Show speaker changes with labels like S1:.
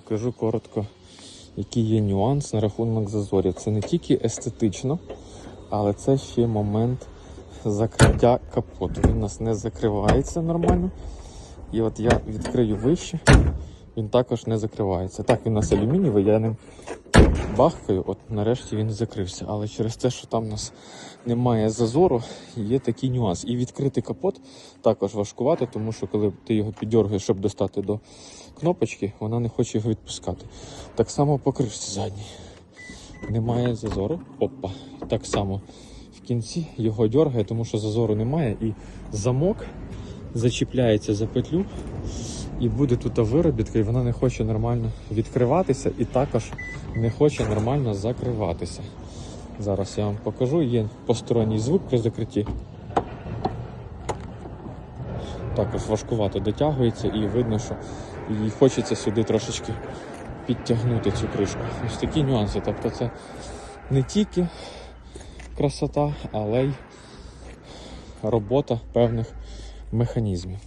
S1: покажу коротко, який є нюанс на рахунок зазорів. Це не тільки естетично, але це ще момент закриття капоту. Він у нас не закривається нормально. І от я відкрию вище, він також не закривається. Так, він у нас алюмінієвий, я ним бахкаю, от нарешті він закрився. Але через те, що там у нас немає зазору, є такий нюанс. І відкритий капот також важкувати, тому що коли ти його піддергаєш, щоб достати до кнопочки, вона не хоче його відпускати. Так само по задній. Немає зазору. Опа. Так само в кінці його дергає, тому що зазору немає, і замок зачіпляється за петлю. І буде тут виробітка, і вона не хоче нормально відкриватися, і також не хоче нормально закриватися. Зараз я вам покажу. Є посторонній звук при закритті. Також важкувато дотягується і видно, що їй хочеться сюди трошечки підтягнути цю кришку. Ось такі нюанси. Тобто це не тільки красота, але й робота певних механізмів.